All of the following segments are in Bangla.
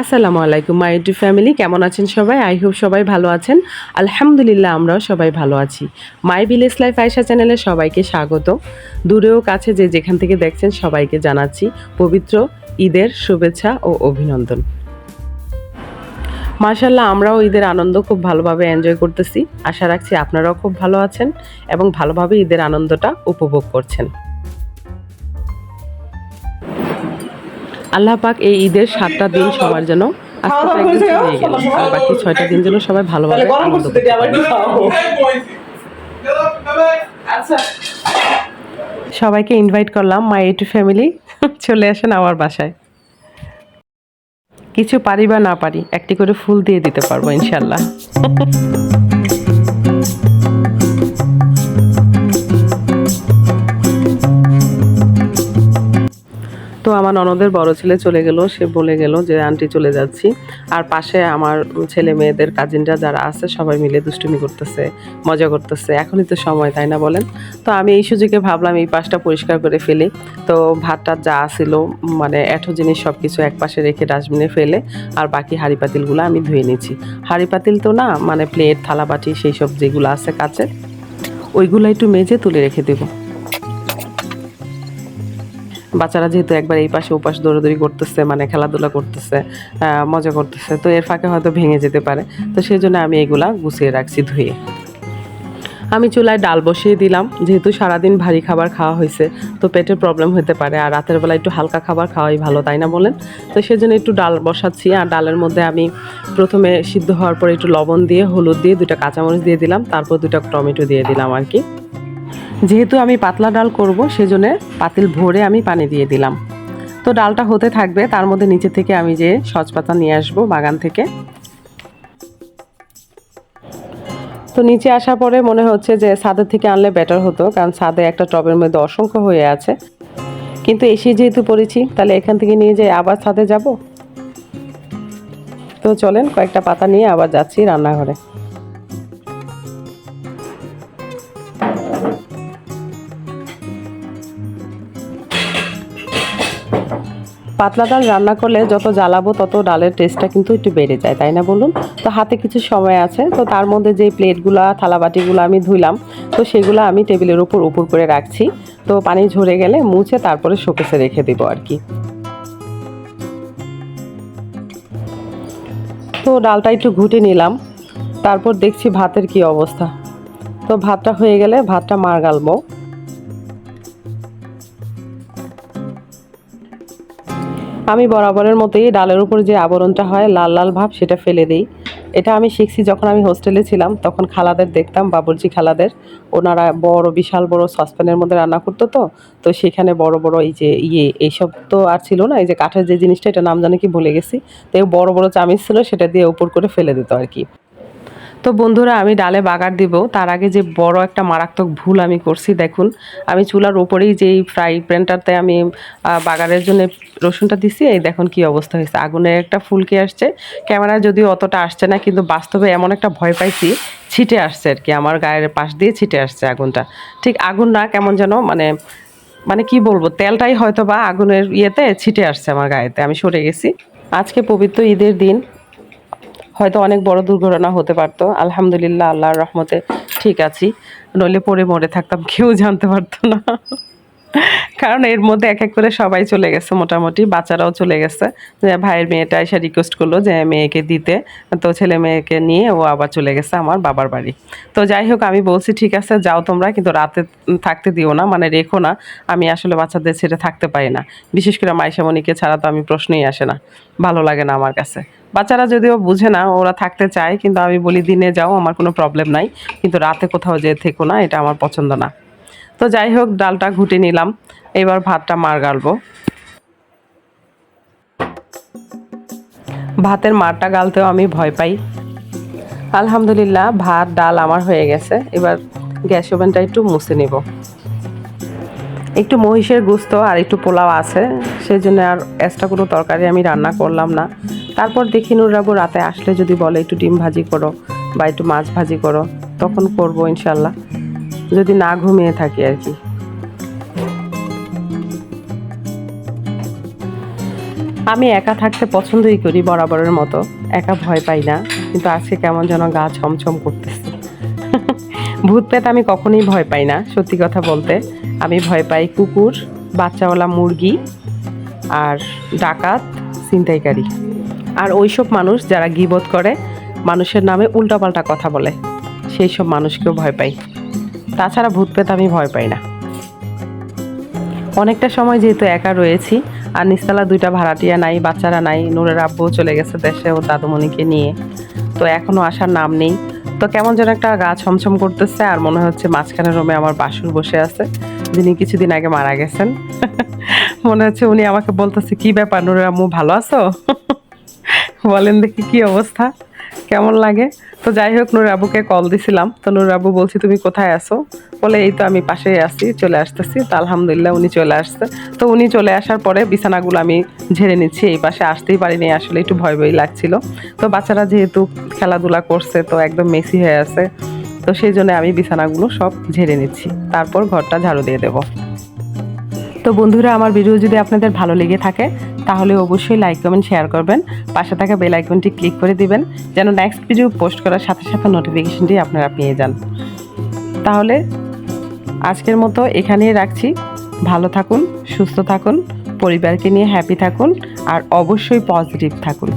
আসসালামু আলাইকুম, মাই ইউটিউব ফ্যামিলি, কেমন আছেন সবাই? আই হোপ সবাই ভালো আছেন। আলহামদুলিল্লাহ, আমরাও সবাই ভালো আছি। মাই ভিলেজ লাইফ আয়সা চ্যানেলে সবাইকে স্বাগত। দূরেও কাছে যে যেখান থেকে দেখছেন সবাইকে জানাচ্ছি পবিত্র ঈদের শুভেচ্ছা ও অভিনন্দন। মার্শাল্লাহ আমরাও ঈদের আনন্দ খুব ভালোভাবে এনজয় করতেছি। আশা রাখছি আপনারাও খুব ভালো আছেন এবং ভালোভাবে ঈদের আনন্দটা উপভোগ করছেন। আল্লাহ পাক এই ঈদের সাতটা দিন সবার যেন চলে গেল। আর বাকি ছয়টা দিন যেন সবাই ভালোভাবে আনন্দ আচ্ছা। সবাইকে ইনভাইট করলাম মাই টু ফ্যামিলি চলে আসেন আমার বাসায়। কিছু পারি বা না পারি একটি করে ফুল দিয়ে দিতে পারব ইনশাল্লাহ তো আমার ননদের বড় ছেলে চলে গেল, সে বলে গেল যে, আন্টি চলে যাচ্ছি। আর পাশে আমার ছেলে মেয়েদের কাজিনরা যারা আছে, সবাই মিলে দুষ্টুমি করতেছে, মজা করতেছে। এখনই তো সময়, তাই না বলেন? তো আমি এই সুযোগে ভাবলাম এই পাশটা পরিষ্কার করে ফেলি। তো ভাতটা যা ছিল মানে এঠো জিনিস সব কিছু এক পাশে রেখে ডাস্টবিনে ফেলে, আর বাকি হাঁড়ি পাতিলগুলো আমি ধুয়ে নিচ্ছি হাঁড়ি পাতিল তো না মানে প্লেট থালা বাটি সেই সব যেগুলো আছে কাছে ওইগুলো একটু মেজে তুলে রেখে দেবো। বাচ্চারা যেহেতু একবার এই পাশে পাশে দৌড়াদৌড়ি করতেছে মানে খেলাধুলা করতেছে মজা করতেছে, তো এর ফাঁকে হয়তো ভেঙে যেতে পারে। তো সেই জন্য আমি এগুলা গুছিয়ে রাখছি ধুয়ে। আমি চুলায় ডাল বসিয়ে দিলাম, যেহেতু সারাদিন ভারী খাবার খাওয়া হয়েছে, তো পেটের প্রবলেম হতে পারে, আর রাতের বেলা একটু হালকা খাবার খাওয়াই ভালো, তাই না বলেন? তো সেজন্য একটু ডাল বসাচ্ছি, আর ডালের মধ্যে আমি প্রথমে সিদ্ধ হওয়ার পরে একটু লবণ দিয়ে, হলুদ দিয়ে দুটা কাঁচামরিচ দিয়ে দিলাম, তারপর দুটা টমেটো দিয়ে দিলাম আর কি। যেহেতু আমি পাতলা ডাল করব, সেজন্য পাতিল ভরে আমি পানি দিয়ে দিলাম। তো ডালটা হতে থাকবে, তার মধ্যে নিচে থেকে আমি যে সজপাতা নিয়ে আসব বাগান থেকে। তো নিচে আসার পরে মনে হচ্ছে যে ছাদের থেকে আনলে বেটার হতো, কারণ ছাদে একটা টবের মধ্যে অসংখ্য হয়ে আছে। কিন্তু এসে যেহেতু পড়েছি, তাহলে এখান থেকে নিয়ে যাই আবার ছাদে যাব? তো চলেন কয়েকটা পাতা নিয়ে আবার যাচ্ছি রান্নাঘরে। পাতলা ডাল রান্না করলে যত জ্বালাবো তত ডালের টেস্টটা কিন্তু একটু বেড়ে যায়, তাই না বলুন? তো হাতে কিছু সময় আছে, তো তার মধ্যে যে প্লেটগুলা, থালাবাটিগুলো আমি ধুইলাম, তো সেগুলো আমি টেবিলের উপর উপর করে রাখছি। তো পানি ঝরে গেলে মুছে তারপরে শোকেসে রেখে দেবো আর কি। তো ডালটা একটু ঘুটে নিলাম, তারপর দেখছি ভাতের কি অবস্থা। তো ভাতটা হয়ে গেলে ভাতটা মার গালবো। আমি বরাবরের মতোই ডালের উপর যে আবরণটা হয়, লাল লাল ভাব, সেটা ফেলে দিই। এটা আমি শিখছি যখন আমি হোস্টেলে ছিলাম, তখন খালাদের দেখতাম, বাবুর্চি খালাদের। ওনারা বড়, বিশাল, বড় সসপ্যানের মধ্যে রান্না করতো তো। তো সেখানে বড় বড় এই যে ইয়ে এইসব তো আর ছিল না, এই যে কাঠের যে জিনিসটা, এটা নাম জানি কি ভুলে গেছি। তো বড় বড় চামিচ ছিল, সেটা দিয়ে উপর করে ফেলে দিত আর কি। তো বন্ধুরা, আমি ডালে বাগার দিব। তার আগে যে বড় একটা মারাত্মক ভুল আমি করছি, দেখুন। আমি চুলার ওপরেই যেই ফ্রাই প্যানটাতে আমি বাগারের জন্য রসুনটা দিছি, এই দেখুন কি অবস্থা হয়েছে। আগুনের একটা ফুলকে আসছে। ক্যামেরায় যদিও অতটা আসছে না, কিন্তু বাস্তবে এমন একটা ভয় পাইছি, ছিটে আসছে আর কি। আমার গায়ের পাশ দিয়ে ছিটে আসছে আগুনটা। ঠিক আগুন না, কেমন যেন মানে মানে কি বলব, তেলটাই হয়তো বা আগুনের ইয়েতে ছিটে আসছে আমার গায়েতে। আমি সরে গেছি। আজকে পবিত্র ঈদের দিন। হয়তো অনেক বড় দুর্ঘটনা হতে পারত। আলহামদুলিল্লাহ, আল্লাহর রহমতে ঠিক আছি। নইলে পড়ে মরে থাকতাম, কেউ জানতে পারতো না। কারণ এর মধ্যে এক এক করে সবাই চলে গেছে মোটামুটি, বাচ্চারাও চলে গেছে। যে ভাইয়ের মেয়েটা এসে রিকোয়েস্ট করল যে মেয়েকে দিতে। তো ছেলে মেয়েকে নিয়ে ও আবার চলে গেছে আমার বাবার বাড়ি। তো যাই হোক, আমি বলছি, ঠিক আছে, যাও তোমরা, কিন্তু রাতে থাকতে দিও না মানে রেখো না। আমি আসলে বাচ্চাদের ছেড়ে থাকতে পারি না। বিশেষ করে মাইশামণিকে ছাড়া তো আমি প্রশ্নই আসে না। ভালো লাগে না আমার কাছে। বাচ্চারা যদিও বুঝে না, ওরা থাকতে চায়, কিন্তু আমি বলি, দিনে যাও, আমার কোনো প্রবলেম নাই। কিন্তু রাতে কোথাও যেয়ে থেকো না, এটা আমার পছন্দ না। তো যাই হোক, ডালটা ঘুটে নিলাম। এবার ভাতটা মার গালবো। ভাতের মারটা গালতেও আমি ভয় পাই। আলহামদুলিল্লাহ, ভাত, ডাল আমার হয়ে গেছে। এবার গ্যাস ওভেনটা একটু মুছে নেব। একটু মহিষের গুস্ত আর একটু পোলাও আছে। সেই জন্য আর এক্সট্রা কোনো তরকারি আমি রান্না করলাম না। তারপর দেখি নুরাবু রাতে আসলে যদি বলে, একটু ডিম ভাজি করো বা একটু মাছ ভাজি করো, তখন করব ইনশাল্লাহ। যদি না ঘুমিয়ে থাকি আর কি। আমি একা থাকতে পছন্দই করি বরাবরের মতো। একা ভয় পাই না, কিন্তু আজকে কেমন যেন গা ছমছম করতেছে। ভূত পেত আমি কখনোই ভয় পাই না, সত্যি কথা বলতে। আমি ভয় পাই কুকুর, বাচ্চাওয়ালা মুরগি আর ডাকাত, ছিনতাইকারী। আর ওইসব মানুষ যারা গিবত করে, মানুষের নামে উল্টাপাল্টা কথা বলে। সেই সব মানুষকেও ভয় পাই। তাছাড়া ভূত পেতে আমি ভয় পাই না। অনেকটা সময় যেহেতু একা রয়েছি, আর নিস্তালা দুইটা ভাড়াটিয়া নাই, বাচ্চারা নাই, নূরের আব্বুও চলে গেছে দেশে ও দাদুমণিকে নিয়ে। তো এখনও আসার নাম নেই। তো কেমন যেন একটা গা ছমছম করতেছে, আর মনে হচ্ছে মাঝখানে রোমে আমার বাসুর বসে আছে, যিনি কিছুদিন আগে মারা গেছেন। মনে হচ্ছে উনি আমাকে বলতেছে, কি ব্যাপার নূরের আম্মু, ভালো আছো? বলেন দেখি কি অবস্থা। কেমন লাগে? তো যাই হোক, নুর আবুকে কল দিছিলাম। তো নুর আবু বলছি, তুমি কোথায় আছো? বলে, এই তো আমি পাশেই আসছি চলে আসতেছি। তো আলহামদুলিল্লাহ উনি চলে আসছে। তো উনি চলে আসার পরে বিছানাগুলো আমি ঝেড়ে নিচ্ছি। এই পাশে আসতেই পারিনি, আসলে একটু ভয় ভয় লাগছিল। তো বাচ্চারা যেহেতু খেলাধুলা করছে, তো একদম মেসি হয়ে আছে। তো সেই জন্য আমি বিছানাগুলো সব ঝেড়ে নিচ্ছি। তারপর ঘরটা ঝাড়ু দিয়ে দেবো। তো বন্ধুরা, আমার ভিডিও যদি আপনাদের ভালো লেগে থাকে, তাহলে অবশ্যই লাইক কমেন্ট শেয়ার করবেন। পাশে থাকা বেল আইকনটি ক্লিক করে দিবেন, যেন নেক্সট ভিডিও পোস্ট করার সাথে সাথে নোটিফিকেশনটি আপনারা পেয়ে যান। তাহলে আজকের মতো এখানেই রাখছি। ভালো থাকুন, সুস্থ থাকুন, পরিবারকে নিয়ে হ্যাপি থাকুন, আর অবশ্যই পজিটিভ থাকুন।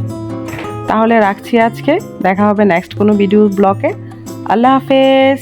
তাহলে রাখছি আজকে। দেখা হবে নেক্সট কোনো ভিডিও ব্লগে আল্লাহ হাফেজ।